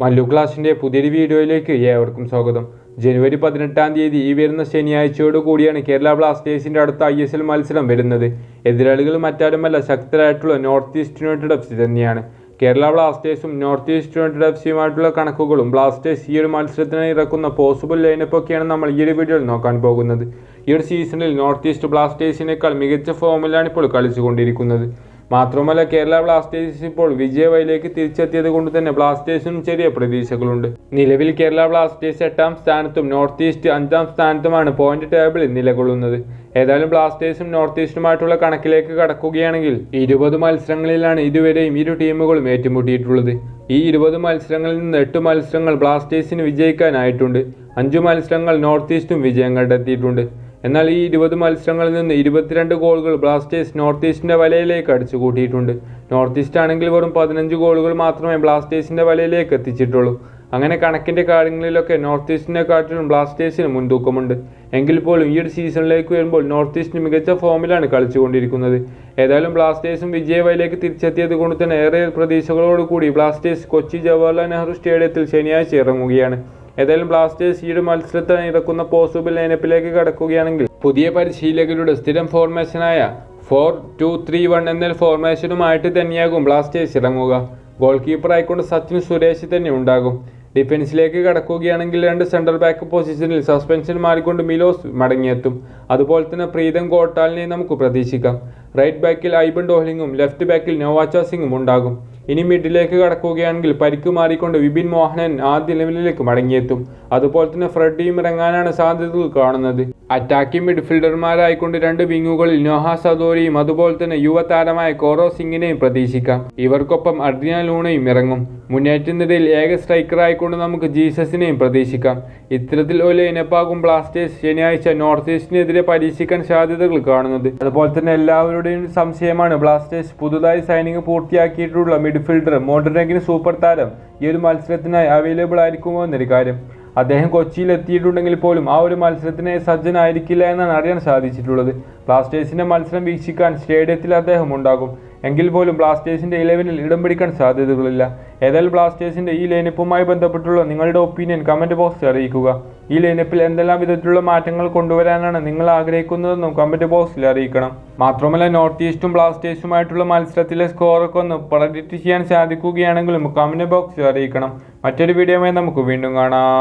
മല്ലു ക്ലാസിന്റെ പുതിയൊരു വീഡിയോയിലേക്ക് ഏവർക്കും സ്വാഗതം. ജനുവരി പതിനെട്ടാം തീയതി ഈ വരുന്ന ശനിയാഴ്ചയോട് കൂടിയാണ് കേരള ബ്ലാസ്റ്റേഴ്സിന്റെ അടുത്ത ഐ എസ് എൽ മത്സരം വരുന്നത്. എതിരാളികൾ മറ്റാരുമല്ല ശക്തരായിട്ടുള്ള north east united F C തന്നെയാണ്. കേരള ബ്ലാസ്റ്റേഴ്സും നോർത്ത് ഈസ്റ്റ് യുണൈറ്റഡ് എഫ് സിയുമായിട്ടുള്ള കണക്കുകളും ബ്ലാസ്റ്റേഴ്സ് ഈ ഒരു മത്സരത്തിനായി ഇറക്കുന്ന പോസിബിൾ ലൈനപ്പൊക്കെയാണ് നമ്മൾ ഈ ഒരു വീഡിയോയിൽ നോക്കാൻ പോകുന്നത്. ഈ ഒരു സീസണിൽ നോർത്ത് ഈസ്റ്റ് ബ്ലാസ്റ്റേഴ്സിനേക്കാൾ മികച്ച ഫോമിലാണ് ഇപ്പോൾ കളിച്ചുകൊണ്ടിരിക്കുന്നത്. മാത്രമല്ല കേരള ബ്ലാസ്റ്റേഴ്സ് ഇപ്പോൾ വിജയവയിലേക്ക് തിരിച്ചെത്തിയത് കൊണ്ട് തന്നെ ബ്ലാസ്റ്റേഴ്സിനും ചെറിയ പ്രതീക്ഷകളുണ്ട്. നിലവിൽ കേരള ബ്ലാസ്റ്റേഴ്സ് എട്ടാം സ്ഥാനത്തും നോർത്ത് ഈസ്റ്റ് അഞ്ചാം സ്ഥാനത്തുമാണ് പോയിന്റ് ടേബിളിൽ നിലകൊള്ളുന്നത്. ഏതായാലും ബ്ലാസ്റ്റേഴ്സും നോർത്ത് ഈസ്റ്റുമായിട്ടുള്ള കണക്കിലേക്ക് കടക്കുകയാണെങ്കിൽ ഇരുപത് മത്സരങ്ങളിലാണ് ഇതുവരെയും ഇരു ടീമുകളും ഏറ്റുമുട്ടിയിട്ടുള്ളത്. ഈ ഇരുപത് മത്സരങ്ങളിൽ നിന്ന് എട്ട് മത്സരങ്ങൾ ബ്ലാസ്റ്റേഴ്സിന് വിജയിക്കാനായിട്ടുണ്ട്. അഞ്ചു മത്സരങ്ങൾ നോർത്ത് ഈസ്റ്റും വിജയം കണ്ടെത്തിയിട്ടുണ്ട്. എന്നാൽ ഈ ഇരുപത് മത്സരങ്ങളിൽ നിന്ന് ഇരുപത്തിരണ്ട് ഗോളുകൾ ബ്ലാസ്റ്റേഴ്സ് നോർത്ത് ഈസ്റ്റിന്റെ വലയിലേക്ക് അടിച്ചു കൂട്ടിയിട്ടുണ്ട് നോർത്ത് ഈസ്റ്റ് ആണെങ്കിൽ വെറും പതിനഞ്ച് ഗോളുകൾ മാത്രമേ ബ്ലാസ്റ്റേഴ്സിന്റെ വലയിലേക്ക് എത്തിച്ചിട്ടുള്ളൂ. അങ്ങനെ കണക്കിന്റെ കാര്യങ്ങളിലൊക്കെ നോർത്ത് ഈസ്റ്റിനെക്കാട്ടിലും ബ്ലാസ്റ്റേഴ്സിന് മുൻതൂക്കമുണ്ട്. എങ്കിൽ പോലും ഈ ഒരു സീസണിലേക്ക് വരുമ്പോൾ നോർത്ത് ഈസ്റ്റ് മികച്ച ഫോമിലാണ് കളിച്ചുകൊണ്ടിരിക്കുന്നത്. ഏതായാലും ബ്ലാസ്റ്റേഴ്സും വിജയവയിലേക്ക് തിരിച്ചെത്തിയത് കൊണ്ട് തന്നെ ഏറെ പ്രതീക്ഷകളോടുകൂടി ബ്ലാസ്റ്റേഴ്സ് കൊച്ചി ജവഹർലാൽ നെഹ്റു സ്റ്റേഡിയത്തിൽ ശനിയാഴ്ച ഇറങ്ങുകയാണ്. ഏതായാലും ബ്ലാസ്റ്റേഴ്സ് ഈ ഒരു ഇറക്കുന്ന പോസിബിൾ ലൈനപ്പിലേക്ക് കടക്കുകയാണെങ്കിൽ പുതിയ പരിശീലകരുടെ സ്ഥിരം ഫോർമേഷനായ ഫോർ ടു ത്രീ വൺ എന്ന ഫോർമേഷനുമായിട്ട് തന്നെയാകും ബ്ലാസ്റ്റേഴ്സ് ഇറങ്ങുക. ഗോൾ കീപ്പർ ആയിക്കൊണ്ട് സച്ചിൻ സുരേഷ് തന്നെ ഉണ്ടാകും. ഡിഫൻസിലേക്ക് കടക്കുകയാണെങ്കിൽ രണ്ട് സെൻട്രൽ ബാക്ക് പൊസിഷനിൽ സസ്പെൻഷൻ മാറിക്കൊണ്ട് മിലോസ് മടങ്ങിയെത്തും. അതുപോലെ തന്നെ പ്രീതം ഗോട്ടാലിനെ നമുക്ക് പ്രതീക്ഷിക്കാം. റൈറ്റ് ബാക്കിൽ ഐബൻ ഡോഹ്ലിങ്ങും ലെഫ്റ്റ് ബാക്കിൽ നോവാച്ച സിംഗും ഉണ്ടാകും. ഇനി മിഡിലേക്ക് കടക്കുകയാണെങ്കിൽ പരിക്ക് മാറിക്കൊണ്ട് വിപിൻ മോഹനൻ ആദ്യ ലെവലിലേക്ക് മടങ്ങിയെത്തും. അതുപോലെ തന്നെ ഫ്രെഡിയും ഇറങ്ങാനാണ് സാധ്യതകൾ കാണുന്നത്. അറ്റാക്കിംഗ് മിഡ്ഫീൽഡർമാരായിക്കൊണ്ട് രണ്ട് വിങ്ങുകളിൽ നോഹ സദോരിയും അതുപോലെ തന്നെ യുവതാരമായ കോറോ സിംഗിനെയും പ്രതീക്ഷിക്കാം. ഇവർക്കൊപ്പം അഡ്രിയ ലൂണയും ഇറങ്ങും. മുന്നേറ്റനിരയിൽ ഏക സ്ട്രൈക്കറായിക്കൊണ്ട് നമുക്ക് ജീസസിനെയും പ്രതീക്ഷിക്കാം. ഇത്തരത്തിൽ ഒരു ഇനപ്പാകും ബ്ലാസ്റ്റേഴ്സ് ശനിയാഴ്ച നോർത്ത് ഈസ്റ്റിനെതിരെ പരീക്ഷിക്കാൻ സാധ്യതകൾ കാണുന്നത്. അതുപോലെ തന്നെ എല്ലാവരുടെയും സംശയമാണ് ബ്ലാസ്റ്റേഴ്സ് പുതുതായി സൈനിങ് പൂർത്തിയാക്കിയിട്ടുള്ള മിഡ്ഫീൽഡർ മോണ്ടനെഗിന് സൂപ്പർ താരം ഈ ഒരു മത്സരത്തിനായി അവൈലബിൾ ആയിരിക്കുമോ എന്നൊരു കാര്യം. അദ്ദേഹം കൊച്ചിയിൽ എത്തിയിട്ടുണ്ടെങ്കിൽ പോലും ആ ഒരു മത്സരത്തിന് സജ്ജനായിരിക്കില്ല എന്നാണ് അറിയാൻ സാധിച്ചിട്ടുള്ളത്. ബ്ലാസ്റ്റേഴ്സിന്റെ മത്സരം വീക്ഷിക്കാൻ സ്റ്റേഡിയത്തിൽ അദ്ദേഹം ഉണ്ടാകും. എങ്കിൽ പോലും ബ്ലാസ്റ്റേഴ്സിന്റെ ഇലവനിൽ ഇടം പിടിക്കാൻ സാധ്യതകളില്ല. ഏതായാലും ബ്ലാസ്റ്റേഴ്സിന്റെ ഈ ലൈനപ്പുമായി ബന്ധപ്പെട്ടുള്ള നിങ്ങളുടെ ഒപ്പീനിയൻ കമന്റ് ബോക്സിൽ അറിയിക്കുക. ഈ ലൈനപ്പിൽ എന്തെല്ലാം വിധത്തിലുള്ള മാറ്റങ്ങൾ കൊണ്ടുവരാനാണ് നിങ്ങൾ ആഗ്രഹിക്കുന്നതെന്നും കമന്റ് ബോക്സിൽ അറിയിക്കണം. മാത്രമല്ല നോർത്ത് ഈസ്റ്റും ബ്ലാസ്റ്റേഴ്സുമായിട്ടുള്ള മത്സരത്തിലെ സ്കോറൊക്കെ ഒന്ന് പ്രഡിക്റ്റ് ചെയ്യാൻ സാധിക്കുകയാണെങ്കിലും കമന്റ് ബോക്സിൽ അറിയിക്കണം. മറ്റൊരു വീഡിയോയുമായി നമുക്ക് വീണ്ടും കാണാം.